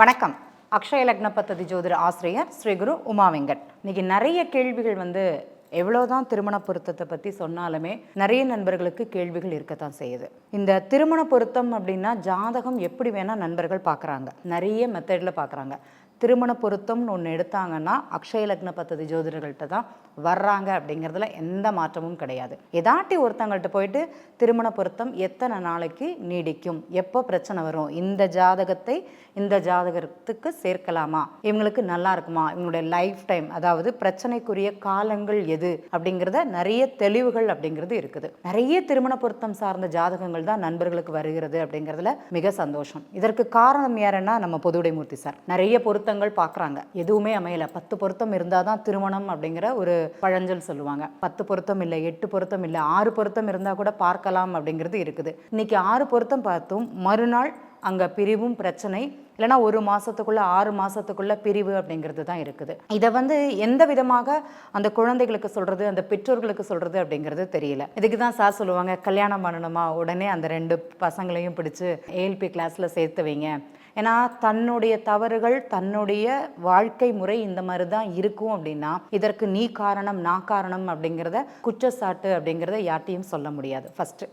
வணக்கம். அக்ஷய லக்ன பத்ததி ஜோதிட ஆசிரியர் ஸ்ரீகுரு உமா வெங்கட். இன்னைக்கு நிறைய கேள்விகள் வந்து எவ்வளோதான் திருமண பொருத்தத்தை பற்றி சொன்னாலுமே நிறைய நண்பர்களுக்கு கேள்விகள் இருக்கத்தான் செய்யுது. இந்த திருமண பொருத்தம் அப்படின்னா ஜாதகம் எப்படி வேணால் நண்பர்கள் பார்க்குறாங்க நிறைய மெத்தடில் பார்க்குறாங்க திருமண பொருத்தம்னு ஒன்று எடுத்தாங்கன்னா அக்ஷய லக்ன பத்ததி ஜோதிடர்கள்ட்ட தான் வர்றாங்க அப்படிங்கிறதுல எந்த மாற்றமும் கிடையாது. எதாட்டி ஒருத்தங்கள்ட்ட போயிட்டு திருமண பொருத்தம் எத்தனை நாளைக்கு நீடிக்கும்? எப்போ பிரச்சனை வரும்? இந்த ஜாதகத்தை இந்த ஜாதகத்துக்கு சேர்க்கலாமா? இவங்களுக்கு நல்லா இருக்குமா? இவங்களுடைய லைஃப் டைம் அதாவது பிரச்சனைக்குரிய காலங்கள் எது? அப்படிங்கிறத நிறைய தெளிவுகள் அப்படிங்கிறது இருக்குது. நிறைய திருமண பொருத்தம் சார்ந்த ஜாதகங்கள் தான் நண்பர்களுக்கு வருகிறது அப்படிங்கிறதுல மிக சந்தோஷம். இதற்கு காரணம் யாருன்னா நம்ம பொதுவுடைமூர்த்தி சார். நிறைய பொருத்தம் பொருத்தங்கள் பார்க்குறாங்க. எதுவுமே அமையல. பத்து பொருத்தம் இருந்தால் தான் திருமணம் அப்படிங்கிற ஒரு பழஞ்சல் சொல்லுவாங்க. பத்து பொருத்தம் இல்லை எட்டு பொருத்தம் இல்லை ஆறு பொருத்தம் இருந்தால் கூட பார்க்கலாம் அப்படிங்கிறது இருக்குது. இன்னைக்கு ஆறு பொருத்தம் பார்த்தும் மறுநாள் அங்கே பிரிவும் பிரச்சனை இல்லைனா ஒரு மாதத்துக்குள்ள ஆறு மாதத்துக்குள்ள பிரிவு அப்படிங்கிறது தான் இருக்குது. இதை வந்து எந்த விதமாக அந்த குழந்தைகளுக்கு சொல்கிறது அந்த பெற்றோர்களுக்கு சொல்கிறது அப்படிங்கிறது தெரியல. இதுக்கு தான் சார் சொல்லுவாங்க கல்யாணம் பண்ணணுமா? உடனே அந்த ரெண்டு பசங்களையும் பிடிச்சு ஏஎல்பி கிளாஸில் சேர்த்து வைங்க. ஏன்னா தன்னுடைய தவறுகள் தன்னுடைய வாழ்க்கை முறை இந்த மாதிரி தான் இருக்கும் அப்படின்னா இதற்கு நீ காரணம் நான் காரணம் அப்படிங்கிறத குற்றச்சாட்டு அப்படிங்கிறத யார்ட்டையும் சொல்ல முடியாது ஃபஸ்ட்டு